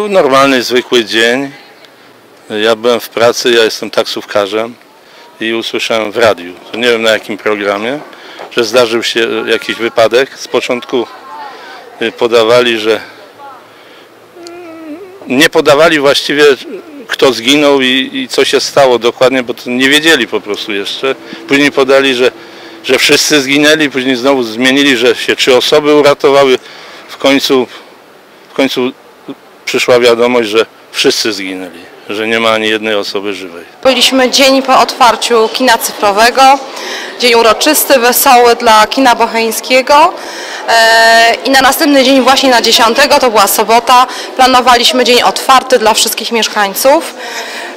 normalny, zwykły dzień. Ja byłem w pracy, ja jestem taksówkarzem i usłyszałem w radiu, to nie wiem na jakim programie, że zdarzył się jakiś wypadek. Z początku y, podawali, że nie podawali właściwie kto zginął i, i co się stało dokładnie, bo to nie wiedzieli po prostu jeszcze. Później podali, że, że wszyscy zginęli, później znowu zmienili, że się trzy osoby uratowały. W końcu, w końcu przyszła wiadomość, że wszyscy zginęli, że nie ma ani jednej osoby żywej. Byliśmy dzień po otwarciu kina cyfrowego, dzień uroczysty, wesoły dla kina bocheńskiego E, i na następny dzień właśnie na 10, to była sobota, planowaliśmy dzień otwarty dla wszystkich mieszkańców.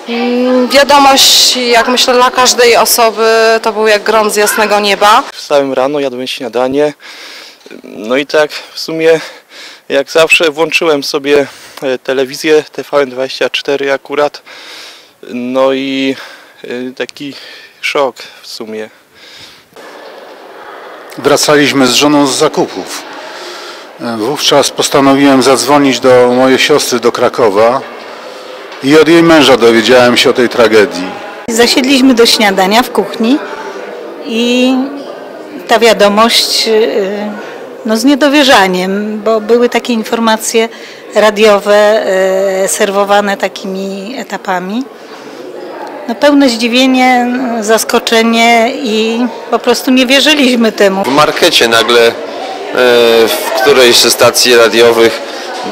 Mm, Wiadomość, jak myślę, dla każdej osoby to był jak grom z jasnego nieba. Wstałem rano, jadłem śniadanie. No i tak w sumie jak zawsze włączyłem sobie telewizję TVN24 akurat. No i e, taki szok w sumie. Wracaliśmy z żoną z zakupów. E, Wówczas postanowiłem zadzwonić do mojej siostry do Krakowa i od jej męża dowiedziałem się o tej tragedii. Zasiedliśmy do śniadania w kuchni i ta wiadomość no z niedowierzaniem, bo były takie informacje radiowe y, serwowane takimi etapami. No pełne zdziwienie, zaskoczenie i po prostu nie wierzyliśmy temu. W markecie nagle e, w którejś ze stacji radiowych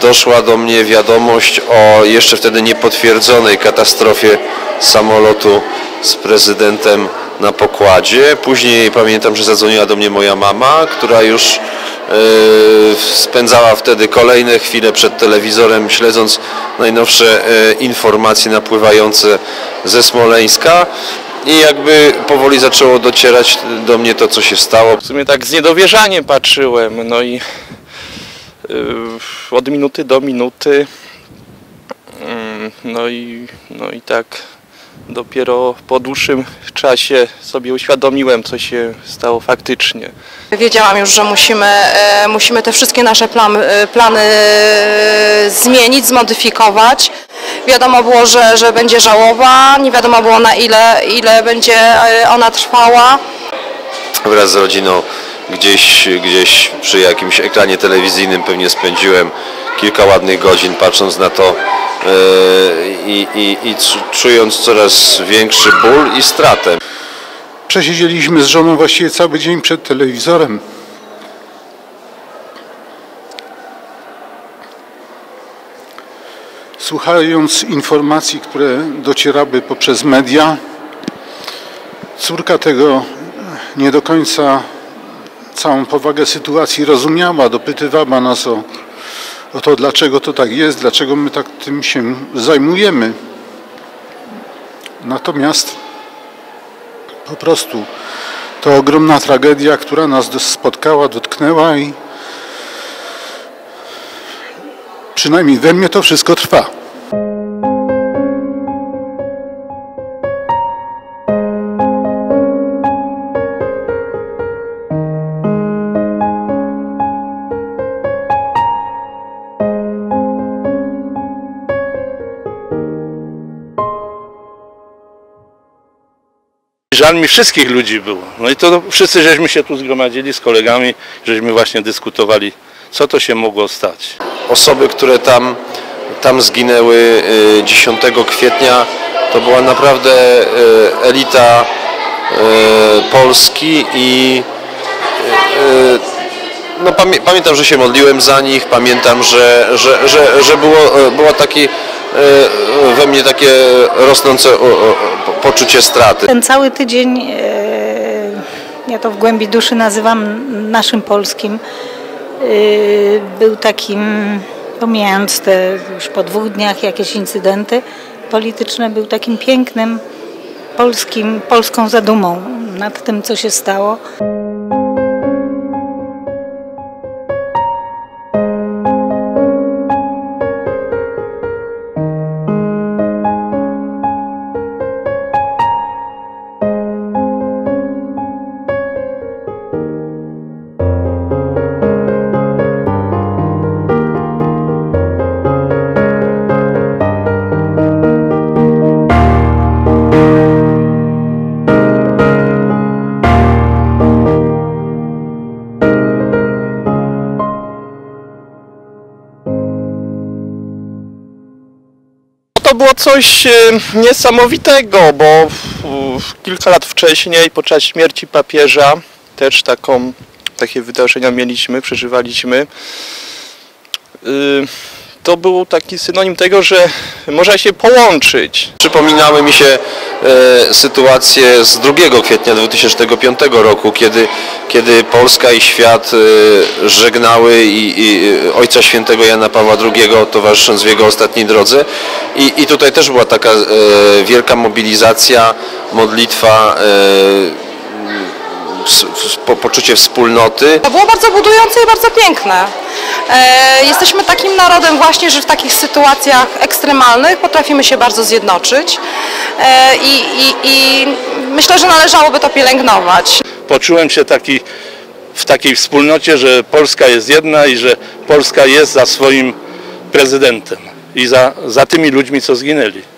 doszła do mnie wiadomość o jeszcze wtedy niepotwierdzonej katastrofie samolotu z prezydentem na pokładzie. Później pamiętam, że zadzwoniła do mnie moja mama, która już spędzała wtedy kolejne chwile przed telewizorem, śledząc najnowsze e, informacje napływające ze Smoleńska. I jakby powoli zaczęło docierać do mnie to, co się stało. W sumie tak z niedowierzaniem patrzyłem. No i y, od minuty do minuty. Mm, No i, no i tak dopiero po dłuższym czasie sobie uświadomiłem, co się stało faktycznie. Wiedziałam już, że musimy, e, musimy te wszystkie nasze plany, e, plany e, zmienić, zmodyfikować. Wiadomo było, że, że będzie żałoba, nie wiadomo było na ile, ile będzie ona trwała. wraz z rodziną gdzieś, gdzieś przy jakimś ekranie telewizyjnym pewnie spędziłem kilka ładnych godzin patrząc na to i, i, i czu- czując coraz większy ból i stratę. Przesiedzieliśmy z żoną właściwie cały dzień przed telewizorem. Słuchając informacji, które docierały poprzez media, córka tego nie do końca całą powagę sytuacji rozumiała, dopytywała nas o, o to, dlaczego to tak jest, dlaczego my tak tym się zajmujemy. Natomiast po prostu to ogromna tragedia, która nas spotkała, dotknęła i przynajmniej we mnie to wszystko trwa. Żal mi wszystkich ludzi było. No i to wszyscy żeśmy się tu zgromadzili z kolegami, żeśmy właśnie dyskutowali, co to się mogło stać. Osoby, które tam, tam zginęły e, 10 kwietnia to była naprawdę e, elita e, Polski i no, pamię, pamiętam, że się modliłem za nich, pamiętam, że, że, że, że było, było takie e, we mnie takie rosnące poczucie straty. Ten cały tydzień, e, ja to w głębi duszy nazywam naszym polskim, e, był takim, pomijając te już po dwóch dniach jakieś incydenty polityczne, był takim pięknym polskim, polską zadumą nad tym, co się stało. Coś e, niesamowitego, bo kilka lat wcześniej, podczas śmierci papieża, też taką, takie wydarzenia mieliśmy, przeżywaliśmy. To był taki synonim tego, że można się połączyć. Przypominały mi się e, sytuacje z 2 kwietnia 2005 roku, kiedy, kiedy Polska i świat e, żegnały i, i e, Ojca Świętego Jana Pawła II, towarzysząc w jego ostatniej drodze. I, i tutaj też była taka e, wielka mobilizacja, modlitwa, e, poczucie wspólnoty. To było bardzo budujące i bardzo piękne. E, jesteśmy takim narodem właśnie, że w takich sytuacjach ekstremalnych potrafimy się bardzo zjednoczyć e, i, i, i myślę, że należałoby to pielęgnować. Poczułem się taki w takiej wspólnocie, że Polska jest jedna i że Polska jest za swoim prezydentem i za, za tymi ludźmi, co zginęli.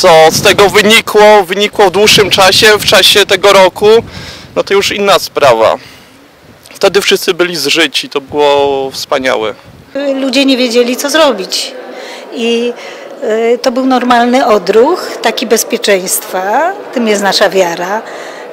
Co z tego wynikło, wynikło w dłuższym czasie, w czasie tego roku, no to już inna sprawa. Wtedy wszyscy byli zżyci, to było wspaniałe. Ludzie nie wiedzieli, co zrobić. I y, to był normalny odruch, taki bezpieczeństwa, tym jest nasza wiara.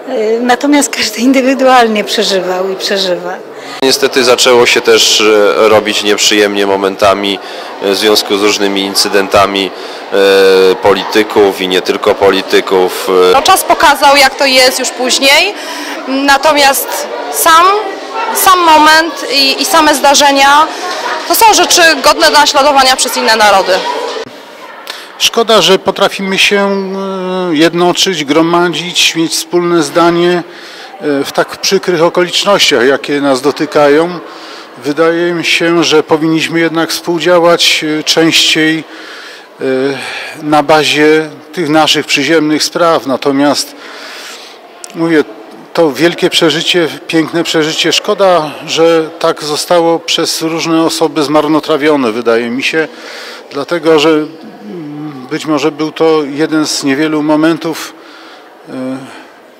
Y, Natomiast każdy indywidualnie przeżywał i przeżywa. Niestety zaczęło się też e, robić nieprzyjemnie momentami e, w związku z różnymi incydentami e, polityków i nie tylko polityków. No, czas pokazał, jak to jest już później, natomiast sam, sam moment i, i same zdarzenia to są rzeczy godne do naśladowania przez inne narody. Szkoda, że potrafimy się e, jednoczyć, gromadzić, mieć wspólne zdanie e, w tak przykrych okolicznościach, jakie nas dotykają. Wydaje mi się, że powinniśmy jednak współdziałać e, częściej na bazie tych naszych przyziemnych spraw. Natomiast mówię, to wielkie przeżycie, piękne przeżycie. Szkoda, że tak zostało przez różne osoby zmarnotrawione, wydaje mi się, dlatego że być może był to jeden z niewielu momentów, e,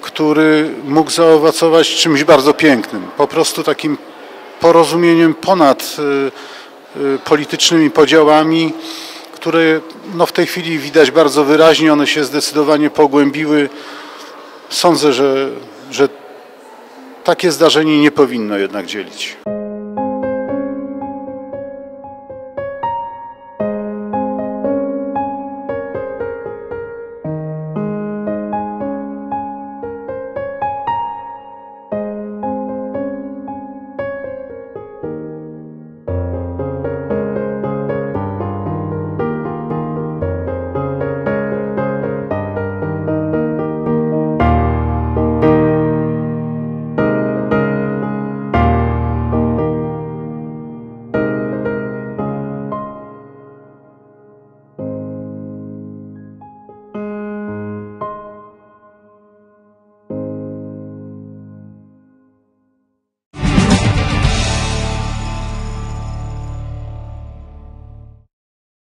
który mógł zaowocować czymś bardzo pięknym. Po prostu takim porozumieniem ponad e, e, politycznymi podziałami, które no w tej chwili widać bardzo wyraźnie, one się zdecydowanie pogłębiły. Sądzę, że, że takie zdarzenie nie powinno jednak dzielić.